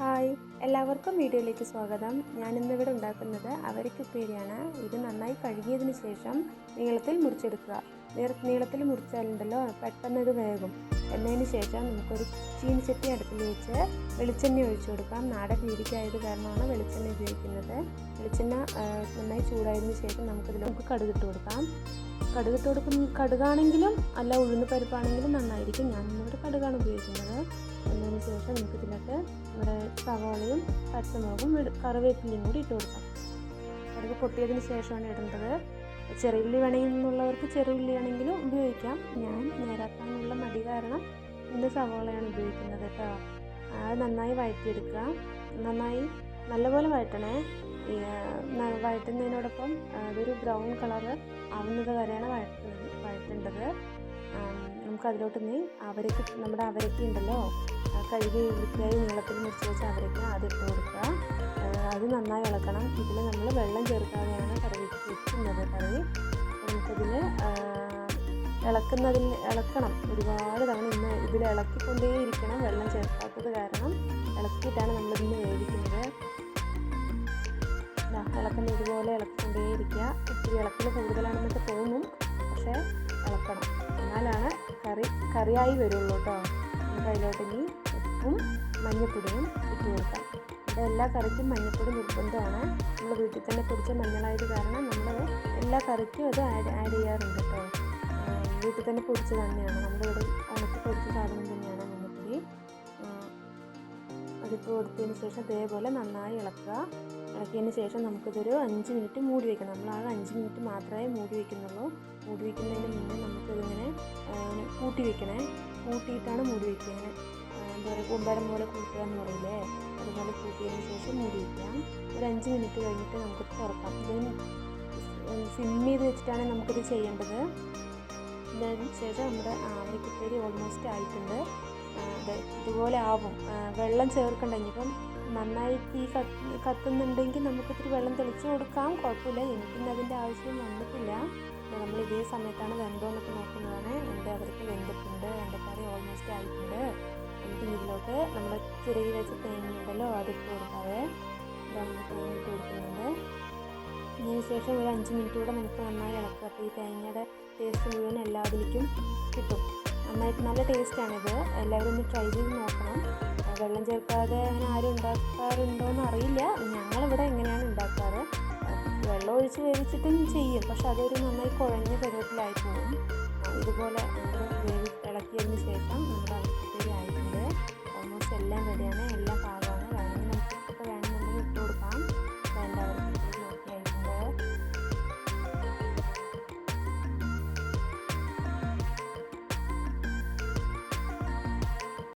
Hi എല്ലാവർക്കും വീഡിയോയിലേക്ക് സ്വാഗതം. ഞാൻ ഇന്നിവിടെ ഉണ്ടാക്കുന്നത് അവരക്കുപ്പേരിയാണ് ഇത് നന്നായി കഴുകിയതിന് ശേഷം നീളത്തിൽ മുറിച്ചെടുക്കുക. നീളത്തിൽ മുറിച്ചാലുണ്ടല്ലോ പെട്ടെന്ന് ഇത് വേകും. എന്നതിന് ശേഷം നമുക്കൊരു ചീനിച്ചട്ടി അടുപ്പിൽ വെച്ച് വെളിച്ചെണ്ണ ഒഴിച്ചു കൊടുക്കാം. നാടൻ രീതിക്കായത് കാരണമാണ് വെളിച്ചെണ്ണ ഉപയോഗിക്കുന്നത്. വെളിച്ചെണ്ണ നന്നായി ചൂടായതിനു ശേഷം നമുക്കിതിൽ നമുക്ക് കടുകിട്ട് കൊടുക്കാം. കടുകിട്ട് കൊടുക്കുന്ന കടുകാണെങ്കിലും അല്ല ഉഴുന്ന് പരിപ്പാണെങ്കിലും നന്നായിരിക്കും. ഞാൻ ഇന്നിവിടെ കടുകാണ് ഉപയോഗിക്കുന്നത്. എന്നതിന് ശേഷം നമുക്കിതിലോട്ട് നമ്മുടെ സവാളയും പച്ചമുളകും കറിവേപ്പിലയും കൂടി ഇട്ട് കൊടുക്കാം. കടുക് പൊട്ടിയതിന് ശേഷമാണ് ഇടേണ്ടത്. ചെറിയുള്ളി വേണമെന്നുള്ളവർക്ക് ചെറിയുള്ളി ആണെങ്കിലും ഉപയോഗിക്കാം. ഞാൻ നേരാക്കാനുള്ള മടി കാരണം ഇന്ന് സവോളയാണ് ഉപയോഗിക്കുന്നത് കേട്ടോ. അത് നന്നായി വഴറ്റിയെടുക്കുക. നന്നായി നല്ലപോലെ വഴറ്റണേ. ന- വഴറ്റുന്നതിനോടൊപ്പം അതൊരു ബ്രൗൺ കളറ് ആവുന്നത് വരെയാണ് വഴറ്റുന്നത് വഴറ്റേണ്ടത്. നമുക്കതിലോട്ട് ഇനി അവരക്ക് നമ്മുടെ അവരക്ക ഉണ്ടല്ലോ. കഴുകി വൃത്തിയായി നീളത്തിൽ മുറിച്ച് വെച്ച അവരക്ക ഇട്ട് കൊടുക്കുക. അത് നന്നായി ഇളക്കണം ഇതിൽ നമ്മൾ വെള്ളം ചേർക്കാതെയാണ് കറി വെക്കുന്നത്. കറി നമുക്കതിൽ ഇളക്കുന്നതിൽ ഇളക്കണം. ഒരുപാട് തവണ ഇന്ന് ഇതിൽ ഇളക്കിക്കൊണ്ടേയിരിക്കണം വെള്ളം ചേർക്കാത്തത് കാരണം ഇളക്കിയിട്ടാണ് നമ്മളിതിന് വേവിക്കുന്നത്. ഇളക്കുന്ന ഇതുപോലെ ഇളക്കിക്കൊണ്ടേയിരിക്കുക. ഇത്തിരി ഇളക്കൽ കൂടുതലാണെന്നൊക്കെ തോന്നും. പക്ഷേ ഇളക്കണം. എന്നാലാണ് കറി കറിയായി വരുള്ളൂ കേട്ടോ. നമുക്ക് അതിലോട്ട് ഇനി ഉപ്പും മഞ്ഞൾപ്പൊടിയും ഇട്ട് കൊടുക്കാം. എല്ലാ കറിക്കും മഞ്ഞൾപ്പൊടി നിർബന്ധമാണ്. നമ്മൾ വീട്ടിൽ തന്നെ പൊടിച്ച മഞ്ഞളായത് കാരണം നമ്മൾ എല്ലാ കറിക്കും അത് ആഡ് ആഡ് ചെയ്യാറുണ്ട് കേട്ടോ. വീട്ടിൽ തന്നെ പൊടിച്ച് തന്നെയാണ്. നമ്മുടെ ഇവിടെ ഉണക്കി പൊടിച്ച സാധനം തന്നെയാണ് മഞ്ഞൾപ്പൊടി. ആ, കൊടുത്തതിന് ശേഷം അതേപോലെ നന്നായി ഇളക്കുക. ഇളക്കിയതിന് ശേഷം നമുക്കിതൊരു അഞ്ച് മിനിറ്റ് മൂടി വയ്ക്കണം നമ്മൾ ആകെ അഞ്ച് മിനിറ്റ് മാത്രമേ മൂടി വയ്ക്കുന്നുള്ളൂ മൂടി വയ്ക്കുന്നതിന് മുന്നേ നമുക്കിതിങ്ങനെ കൂട്ടി വയ്ക്കണേ കൂട്ടിയിട്ടാണ് മൂടി ആ, എന്താ പറയുക കൂമ്പാരം പോലെ കൂട്ടുക എന്ന് പറയില്ലേ? അതുപോലെ കൂട്ടിയതിന് ശേഷം മൂടിയിരിക്കാം ഒരു അഞ്ച് മിനിറ്റ് കഴിഞ്ഞിട്ട് നമുക്ക് തുറക്കാം. ഇതിന് സിം ചെയ്ത് വെച്ചിട്ടാണ് നമുക്കിത് ചെയ്യേണ്ടത്. ഇതിന് ശേഷം നമ്മുടെ ആവരക്കുപ്പേരി ഓൾമോസ്റ്റ് ആയിട്ടുണ്ട്. അതെ ഇതുപോലെ ആവും. വെള്ളം ചേർക്കണ്ട. ഇനിയിപ്പം നന്നായി തീ കത്ത് കത്തുന്നുണ്ടെങ്കിൽ നമുക്കിത്തിരി വെള്ളം തെളിച്ച് കൊടുക്കാം. കുഴപ്പമില്ല. എനിക്കിന്ന് അതിന്റെ ആവശ്യം വന്നിട്ടില്ല. നമ്മൾ ഇതേ സമയത്താണ് വെന്തോന്നൊക്കെ നോക്കുന്നതാണ്. എന്റെ അവർക്ക് ഇതിലോട്ട് നമ്മൾ ചിരകി വെച്ച തേങ്ങ ഉണ്ടല്ലോ അതിട്ട് കൊടുക്കാവേ. ഇതാണ് തേങ്ങ ഇട്ട് കൊടുക്കുന്നുണ്ട്. അതിനുശേഷം ശേഷം ഒരു അഞ്ച് മിനിറ്റ് കൂടെ നമുക്ക് നന്നായി ഇളക്കുക. അപ്പോൾ ഈ തേങ്ങയുടെ ടേസ്റ്റ് മുഴുവൻ എല്ലാവരിലേക്കും കിട്ടും. നന്നായിട്ട് നല്ല ടേസ്റ്റാണിത് എല്ലാവരും ഒന്ന് ട്രൈ ചെയ്ത് നോക്കണം. വെള്ളം ചേർക്കാതെ അങ്ങനെ ആരും ഉണ്ടാക്കാറുണ്ടോ എന്ന് അറിയില്ല. ഞങ്ങളിവിടെ എങ്ങനെയാണ് ഉണ്ടാക്കാറ്? വെള്ളം ഒഴിച്ച് വേവിച്ചിട്ടും ചെയ്യും. പക്ഷെ അതൊരു നന്നായി കുഴഞ്ഞ പരുവത്തിലായി പോകും ഇതുപോലെ നമ്മൾ